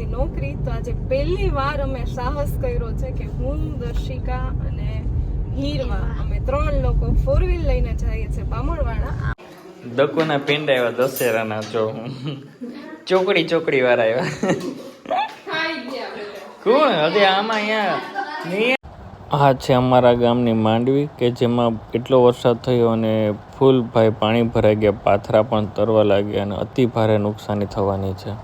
હતી નોકરી તો આજે પહેલી વાર અમે સાહસ કર્યો છે કે હું દર્શિકા અને હીરવા અમે ત્રણ લોકો ફોર વ્હીલ લઈને જઈએ છીએ બામણવાડા. દકોના પિંડ આવ્યા દશેરાના જો. ચોકડી ચોકડી વાળા આવ્યા. કોણ? હજી આમાં અહીંયા આ છે અમારા ગામની માંડવી કે જેમાં એટલો વરસાદ થયો અને ફૂલ ભાઈ પાણી ભરાઈ ગયા પાથરા પણ તરવા લાગ્યા અને અતિ ભારે નુકસાની થવાની છે.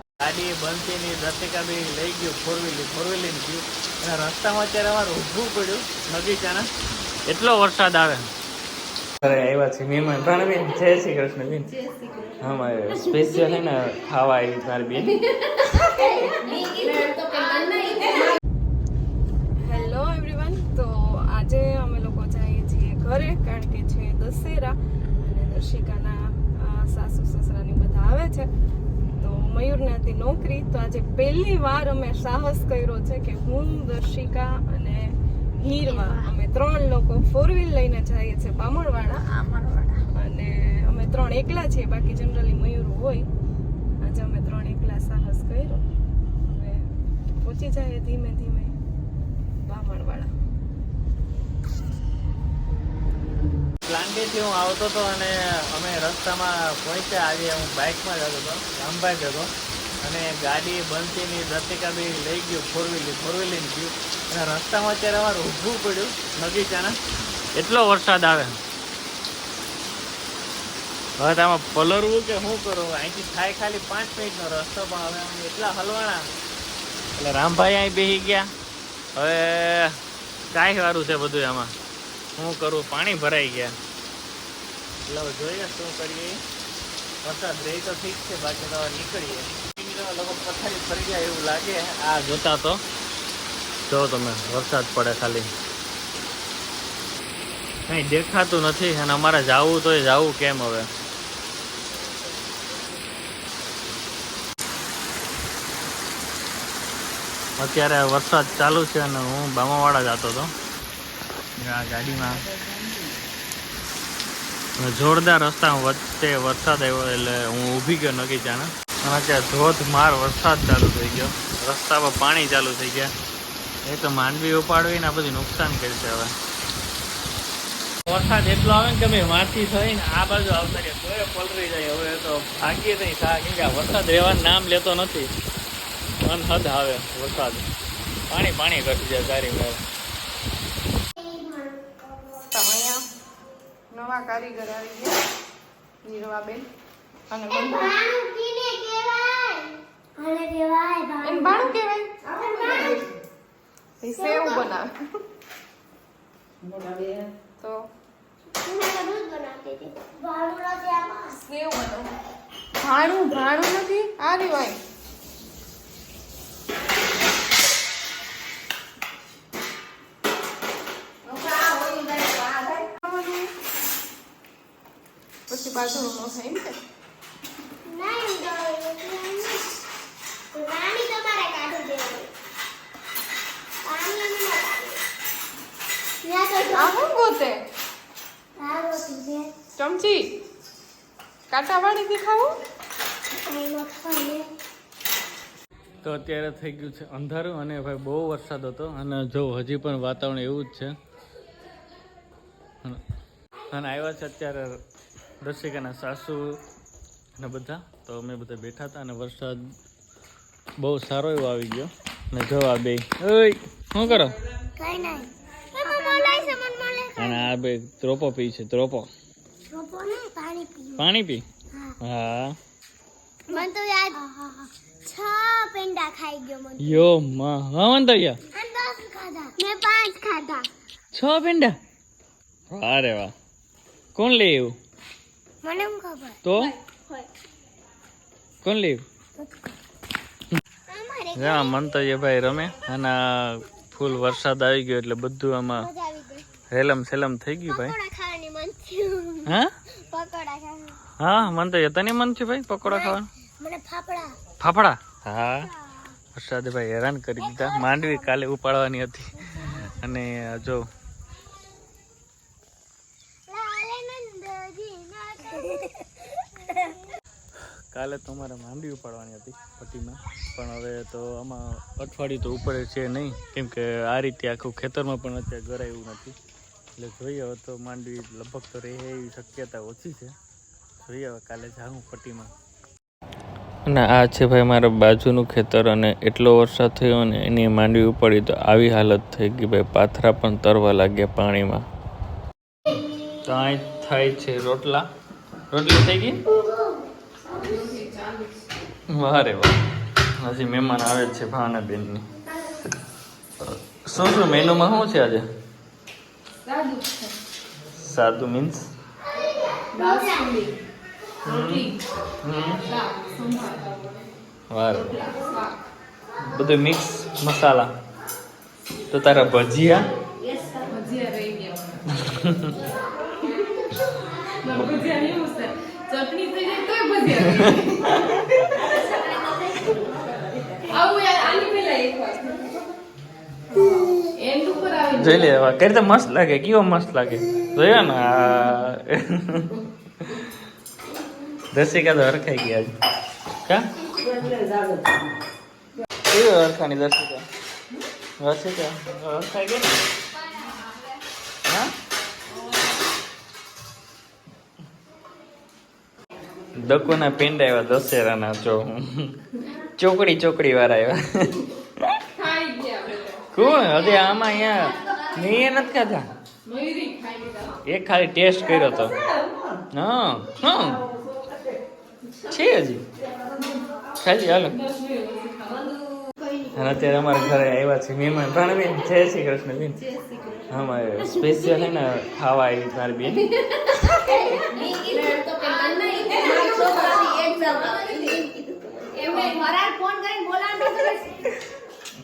ની લઈ ગયું ફોર વ્હીલર ફોર વ્હીલર ગયું અને રસ્તામાં અત્યારે અમારે ઊભું પડ્યું બગીચાના એટલો વરસાદ આવે. અરે આવ્યા છે મહેમાન. પ્રણબેન જય શ્રી કૃષ્ણ. બેન હા મારે સ્પેશિયલ હે ને ખાવા આવી તારી બેન. હેલો એવરીવન તો આજે અમે લોકો જઈએ છીએ ઘરે કારણ કે છે દશેરા. અને દર્શિકાના સાસુ સસરાની બધા આવે છે. તો મયુરને હતી નોકરી. તો આજે પહેલી વાર અમે સાહસ કર્યો છે કે હું દર્શિકા અને હીરવા અમે ત્રણ લોકો ફોર વ્હીલ લઈને જઈએ છીએ બામણવાડા. અને અમે ત્રણ એકલા છીએ બાકી જનરલી મયુર હોય. આજે અમે ત્રણ એકલા સાહસ કર્યો. હવે પહોંચી જાય ધીમે ધીમે બામણવાડા. પ્લાન્ટેથી હું આવતો હતો અને અમે રસ્તામાં પહોંચ્યા. આજે હું બાઇકમાં જતો હતો રામભાઈ જતો અને ગાડી બનતીની રતિકા બી લઈ ગયું ફોર વ્હીલ ફોર વ્હીલ ગયું અને રસ્તામાં અત્યારે અમારે ઊભું પડ્યું બગીચાના. એટલો વરસાદ આવે. હવે તમે આમાં પલરવું કે શું કરું અહીંથી થાય ખાલી પાંચ મિનિટનો રસ્તો પણ હવે અમે એટલા હલવાણા એટલે રામભાઈ અહીં બેસી ગયા. હવે કાંઈ વારું છે બધું આમાં. શું કરું? પાણી ભરાઈ ગયા. એટલે જોઈએ શું કરીએ. વરસાદ રહી તો ઠીક છે બાકી તો નીકળીએ. પથારી ફરી એવું લાગે. આ જોતા તો. જો તમે વરસાદ પડે ખાલી. કઈ દેખાતું નથી અને અમારે જવું તો જાવું કેમ હવે? અત્યારે વરસાદ ચાલુ છે અને હું બામાવાડા જતો હતો. ગાડીમાં. જોરદાર રસ્તા વચ્ચે વરસાદ આવ્યો એટલે હું ઊભી ગયો નગીચાના અને ત્યાં ધોધમાર વરસાદ ચાલુ થઈ ગયો. રસ્તા પર પાણી ચાલુ થઈ ગયા. એ તો માંડવી ઉપાડવી ને આ બધું નુકસાન કરશે હવે. વરસાદ એટલો આવે ને કે ભાઈ વાંચી થઈને આ બાજુ આવતા કે તોય પલરી જાય. હવે તો ભાગીએ નહીં થા કેમ કે વરસાદ રહેવાનું નામ લેતો નથી. અનહદ આવે વરસાદ. પાણી પાણી ઘટી જાય સારી મેળ તો અહીંયા નવા કારીગર આવી ગયા. નીરવાબેન અને. એને બાણું કહેવાય. એ સેવ બનાવે. તો સેવ બનાવ? ભાણું ભાણું નથી? આ રીવાય પછી નો ન થાય એમ ચમચી કાંટા વાળી દેખાવું તો અત્યારે થઈ ગયું છે અંધારું અને ભાઈ બહુ વરસાદ હતો અને જો હજી પણ વાતાવરણ એવું જ છે. અને- અને આવ્યા છે અત્યારે દર્શિકાના સાસુ અને બધા. તો અમે બધા બેઠા હતા અને વરસાદ બહુ સારો એવો આવી ગયો. ને જવા બે. ઓય શું કરો? અને આ બે ત્રોપો પી છે ત્રોપો. પાણી પી? હા. મને તો યાદ છ પેંડા ખાઈ ગયો મને. યો માં. હા મંતવ્યા અને દસ ખાધા. મેં પાંચ ખાધા. છ પેંડા? અરે વાહ. કોણ લે એવું? મને એમ ખબર? તો? કોણ લે અમારે હા મંતવ્ય ભાઈ રમે. અને ફૂલ વરસાદ આવી ગયો એટલે બધું આમાં હેલમ સેલમ થઈ ગયું ભાઈ. હા હા મન થયું. હા? હા મંતવ્ય તને મન થયું ભાઈ પકોડા ખાવાનું. ફાફડા. ફાફડા? હા. વરસાદે ભાઈ હેરાન કરી દીધા. માંડવી કાલે ઉપાડવાની હતી. અને જો કાલે તો અમારે માંડવી ઉપાડવાની હતી પટ્ટીમાં. પણ હવે તો આમાં અઠવાડિયું તો ઉપર છે નહીં. કેમ કે આ રીતે આખું ખેતરમાં પણ અત્યારે ગરાયું નથી. એટલે જોઈએ હવે તો માંડવી લગભગ તો રહે એવી શક્યતા ઓછી છે. જોઈએ હવે કાલે જાઉં પટ્ટીમાં. અને આ છે ભાઈ મારા બાજુનું ખેતર અને એટલો વરસાદ થયો અને એની માંડવી ઉપાડી તો આવી હાલત થઈ ગઈ ભાઈ. પાથરા પણ તરવા લાગ્યા પાણીમાં. તો અહીં થાય છે રોટલા. રોટલી થઈ ગઈ? વારે વાહ હજી મહેમાન આવે છે ભાવના બેનની શું શું મેનુમાં શું છે આજે? સાદું મીન્સ વારે બધું મિક્સ મસાલા. તો તારા ભજીયા? ભજીયા રહી ગયા. ચટણી થઈ જાય તોય ભજીયા આવું. યાર, આની પહેલા એક વાર. એન્ડ જોઈ લે, હવે કરી તો મસ્ત લાગે, કેવો મસ્ત લાગે. જોયો ને દર્શિકા તો હરખાઈ ગયા કા? કેવી હરખાની દર્શિકા? દર્શિકા, હરખાઈ ગઈ દકોના પિંડ આવ્યા દશેરાના જો ચોકડી ચોકડી વાળા આવ્યા. ખાઈ ગયા આપણે કોણ? હજી આમાં અહીંયા મેં નથી ખાતા એ એક ખાલી ટેસ્ટ કર્યો તો. હા હા. છે હજી. ખાલી હાલો. અને અત્યારે અમારા ઘરે આવ્યા છે મહેમાન. ભાણબેન જય શ્રી કૃષ્ણ બેન. અમારે સ્પેશિયલ હે ને ખાવા આવી મારી બેન.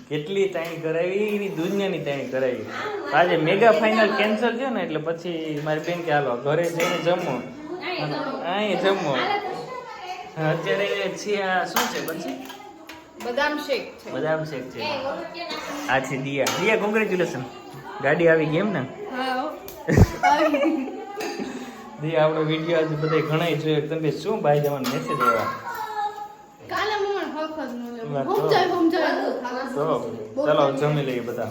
કેટલી તાણી કરાવી? એની દુનિયાની તાણી કરાવી. આજે મેગા ફાઇનલ કેન્સલ થયો ને એટલે પછી મારી બેન કે હાલો ઘરે જઈને જમો. અહીં જમો. અત્યારે છે આ શું છે પછી? બદામ શેક છે. બદામ શેક છે. આ છે દિયા. દિયા કોંગ્રેચ્યુલેશન ગાડી આવી ગઈ એમ ને? દિયા આપણો વીડિયો આજે બધા ઘણા જોયો. તમે શું ભાઈ જવાનો મેસેજ આવ્યા ચલો જમી લઈએ બધા.